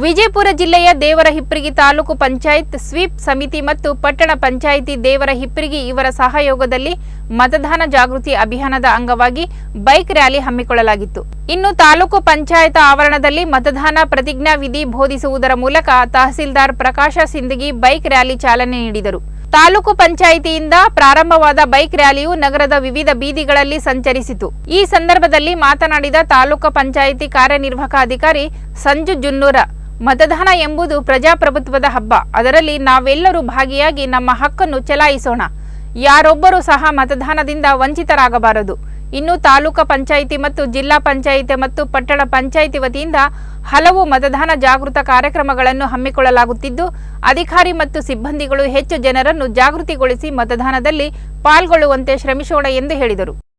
ವಿಜಯಪುರ ಜಿಲ್ಲೆಯ ದೇವರ ಹಿಪ್ಪರಿಗಿ ತಾಲೂಕು ಪಂಚಾಯತ್, ಸ್ವೀಪ್ ಸಮಿತಿ ಮತ್ತು ಪಟ್ಟಣ ಪಂಚಾಯಿತಿ ದೇವರ ಹಿಪ್ಪರಿಗಿ ಇವರ ಸಹಯೋಗದಲ್ಲಿ ಮತದಾನ ಜಾಗೃತಿ ಅಭಿಯಾನದ ಅಂಗವಾಗಿ ಬೈಕ್ ರ್ಯಾಲಿ ಹಮ್ಮಿಕೊಳ್ಳಲಾಗಿತ್ತು. ಇನ್ನು ತಾಲೂಕು ಪಂಚಾಯತ್ ಆವರಣದಲ್ಲಿ ಮತದಾನ ಪ್ರತಿಜ್ಞಾ ವಿಧಿ ಬೋಧಿಸುವುದರ ಮೂಲಕ ತಹಸೀಲ್ದಾರ್ ಪ್ರಕಾಶ ಸಿಂದಗಿ ಬೈಕ್ ರ್ಯಾಲಿ ಚಾಲನೆ ನೀಡಿದರು. ತಾಲೂಕು ಪಂಚಾಯಿತಿಯಿಂದ ಪ್ರಾರಂಭವಾದ ಬೈಕ್ ರ್ಯಾಲಿಯು ನಗರದ ವಿವಿಧ ಬೀದಿಗಳಲ್ಲಿ ಸಂಚರಿಸಿತು. ಈ ಸಂದರ್ಭದಲ್ಲಿ ಮಾತನಾಡಿದ ತಾಲೂಕು ಪಂಚಾಯಿತಿ ಕಾರ್ಯನಿರ್ವಾಹಕ ಅಧಿಕಾರಿ ಸಂಜು ಜುನ್ನೂರ ಮತದಾನ ಎಂಬುದು ಪ್ರಜಾಪ್ರಭುತ್ವದ ಹಬ್ಬ. ಅದರಲ್ಲಿ ನಾವೆಲ್ಲರೂ ಭಾಗಿಯಾಗಿ ನಮ್ಮ ಹಕ್ಕನ್ನು ಚಲಾಯಿಸೋಣ. ಯಾರೊಬ್ಬರೂ ಸಹ ಮತದಾನದಿಂದ ವಂಚಿತರಾಗಬಾರದು. ಇನ್ನು ತಾಲೂಕು ಪಂಚಾಯಿತಿ ಮತ್ತು ಜಿಲ್ಲಾ ಪಂಚಾಯಿತಿ ಮತ್ತು ಪಟ್ಟಣ ಪಂಚಾಯಿತಿ ವತಿಯಿಂದ ಹಲವು ಮತದಾನ ಜಾಗೃತ ಕಾರ್ಯಕ್ರಮಗಳನ್ನು ಹಮ್ಮಿಕೊಳ್ಳಲಾಗುತ್ತಿದ್ದು, ಅಧಿಕಾರಿ ಮತ್ತು ಸಿಬ್ಬಂದಿಗಳು ಹೆಚ್ಚು ಜನರನ್ನು ಜಾಗೃತಿಗೊಳಿಸಿ ಮತದಾನದಲ್ಲಿ ಪಾಲ್ಗೊಳ್ಳುವಂತೆ ಶ್ರಮಿಸೋಣ ಎಂದು ಹೇಳಿದರು.